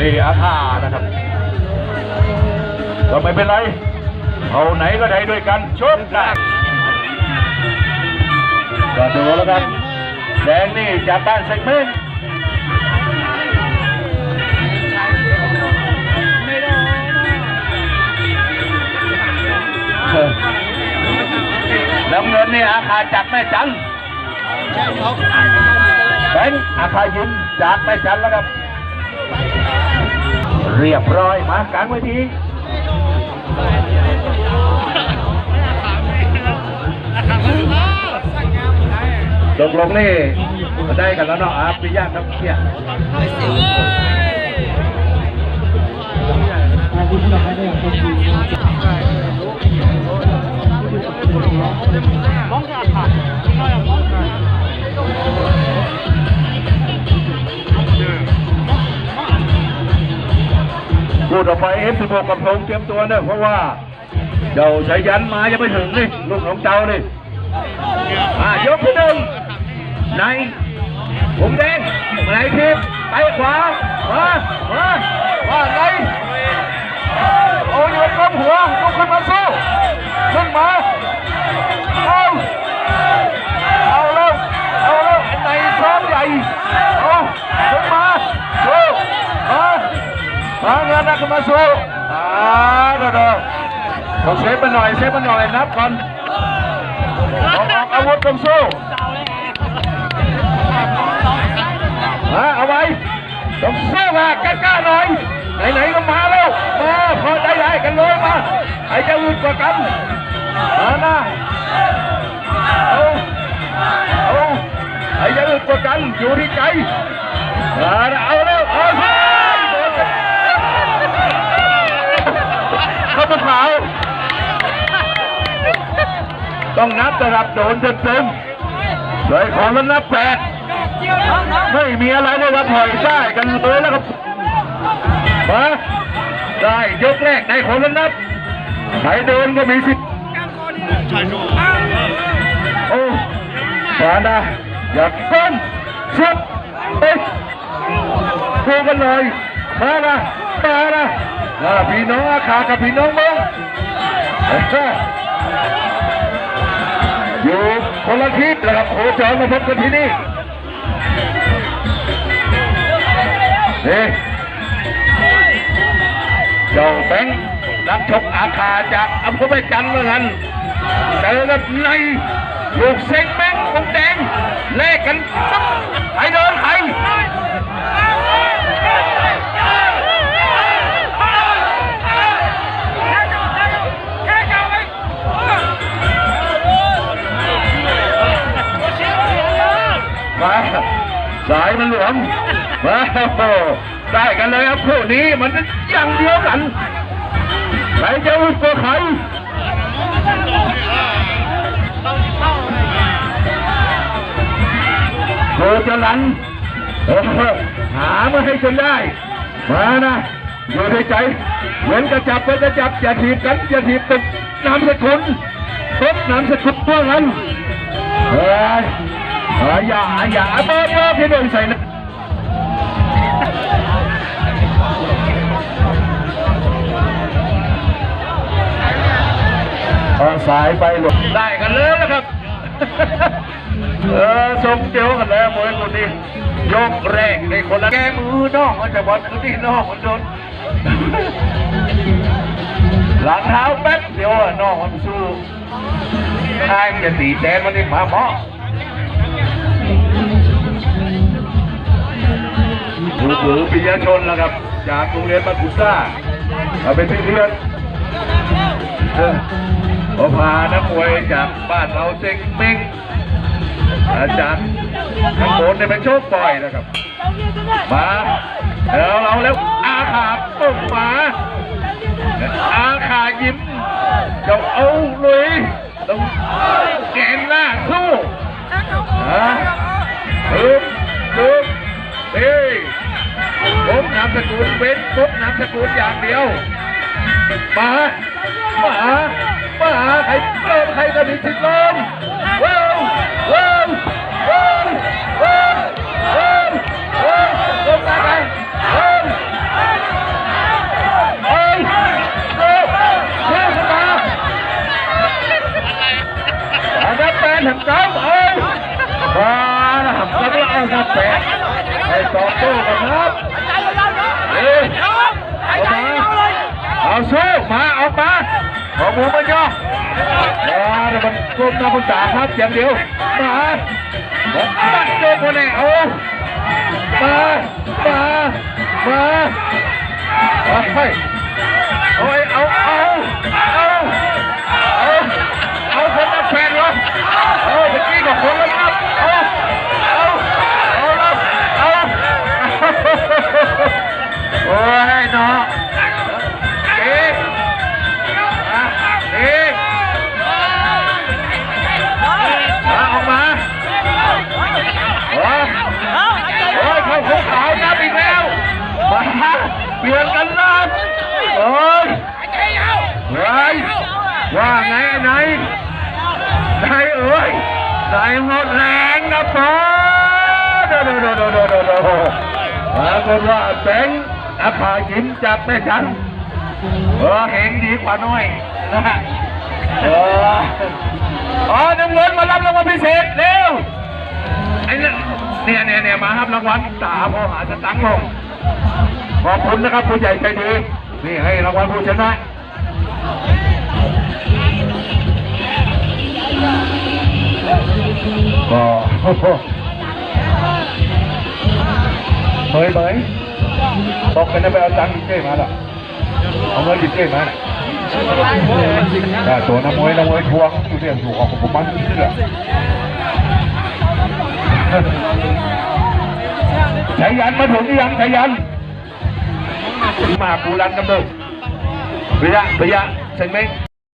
นี่อาคานะครับก็ไม่เป็นไรเอาไหนก็ได้ด้วยกันชกได้ก็ดูแล้วกันแดงนี่จากบ้านเซกเมนต์เออน้ำเงินนี่อาคาจากแม่จันทร์แบงค์อาคายิมจากแม่จันทร์แล้วครับ เรียบร้อยมากลางเวทีตกลงนี่ได้กันแล้วเนาะอาปิยะครับเนี่ยพูดออกไปเอฟสิบหกกับธงเตรียมตัวเนอะเพราะว่าเจ้าชายันมายังไม่ถึงนี่ลูกของเจ้านี่อ่ายกที่หนึ่งในผมแดงในทีไปขวามามาว่าไงโอ้ยกล้มหัว อ่าเดี๋ยวเดี๋ยวต้องเซฟมันหน่อยเซฟมันหน่อยนับก่อนออกออกอาวุธต้องสู้มาเอาไว้ต้องสู้มากล้าๆหน่อยไหนๆก็มาแล้วมาพอได้ได้กันเลยมาใครจะอึดกว่ากันมานะเอาเอาใครจะอึดกว่ากันอยู่ที่ใจมาเอา เข้ามาต้องนับระดับโดนเต็มๆเลยขอแล้วนับแปดไม่มีอะไรเลยครับถอยได้กันเลยแล้วครับมาได้ยกแรกได้คนละนับใครเดินก็มีสิทธิ์โอ้มาได้อยากเต้นชุบเอ๊ะดูกันหน่อยมาละมาละ พี่น้องอาขากับพี่น้องมงเอ้ยอยู่คนละทิศนะครับโคจรมาพบกันที่นี่นี่เจ้าแบงค์นักชกอาคาจากอำเภอแม่จันทร์เหมือนกันแต่ละในลูกเซ็งแบงค์คงแดงแลกกันปั๊บใครเดินใค สายมันหลวมมาได้กันเลยครับคู่นี้มันอย่างเดียวกันใครจะอุ้มตัวใครโคจรันเออหามาให้จนได้ มานะอยู่ในใจเหมือนกระจับไปกระจับอย่าถีบกันอย่าถีบตึกน้ำสกุลตบน้ำสกุลพวกนั้นเฮ้ย เฮ้ยอย่าอย่าเบิร์ดเบิร์ดที่โดนใส่นะเอาสายไปหลบได้กันเลยนะครับ เออทรงเดียวกันแล้วมวยคนนี้ยกแรกในคนละแก้มือน้องมันจะบอลคือที่น้องมันโดนหลังเท้าแป๊บเดียวอะน้องมันสู้ทางจะตีแดนมันนี่มาเพาะ หรือหรือปิยชนแล้วครับ จากโรงเรียนบัตกุซ่าเอาเป็นเพื่อนเออพานักมวยจากบ้านเราเซ็งเม้งอาจารย์ข้างบนเนี่ยเป็นโชคปล่อยนะครับ มาเดี๋ยวเราแล้วอาขาปุ๊บมาอาขายิ้มเจ้าเอาเลยต้องแกนหน้าสู้ สกุลเว้นปุ๊บนามสกุลอย่างเดียวมามามาใครเริ่มใครกระดิ่งชิดลมว้าวว้าวว้าวว้าวว้าวว้าวลงมาไปว้าวแฟนทำเก้าเอ้ยมาทำเก้าแล้วเอาทำแฟนไอ้สองตัวกันครับ อามาขอหมูมาย่อมาเดี๋ยวมันกลมหน้าคุณตาครับอย่างเดียวมาตัดโจมคนไหนเอามามามาไปโอ้ยเอาเอาเอาเอาเอาคนนักแฟนเหรอเอาเมื่อกี้กับคนแล้วครับเอาเอาเอาแล้วเอาโอ้ยเนาะ เปลี่ยนกันนับโอ้ยเฮ้ยว่าไงไหนไหนเอ้ยไหนหมดแรงนะพ่อโดโดโดโดโดโดโดปรากฏว่าแบงค์อภายิ้มจากแม่จันเออเห็นดีกว่าน้อยนะเอออ๋อน้ำเงินมารับรางวัลพิเศษเร็วไอ้เนี่ยเนี่ยเนี่ยเนี่ยมาครับรางวัลตาพอหาสตังค์ลง ขอบคุณนะครับผู้ใหญ่ใจดี นี่ให้รางวัลผู้ชนะก็เฮ้ยเฮ้ยตกกันจะไปเอาตังค์ดิเจ้มาละเอาเงินดิเจ้มาน่ะแต่ตัวน้ำมวยน้ำมวยทวงอยู่เรื่องถูกของผมมันเชื่อชายันมาถึงยังชายัน มาปูรันกันเลยเบียะเบียะเซ็งไหม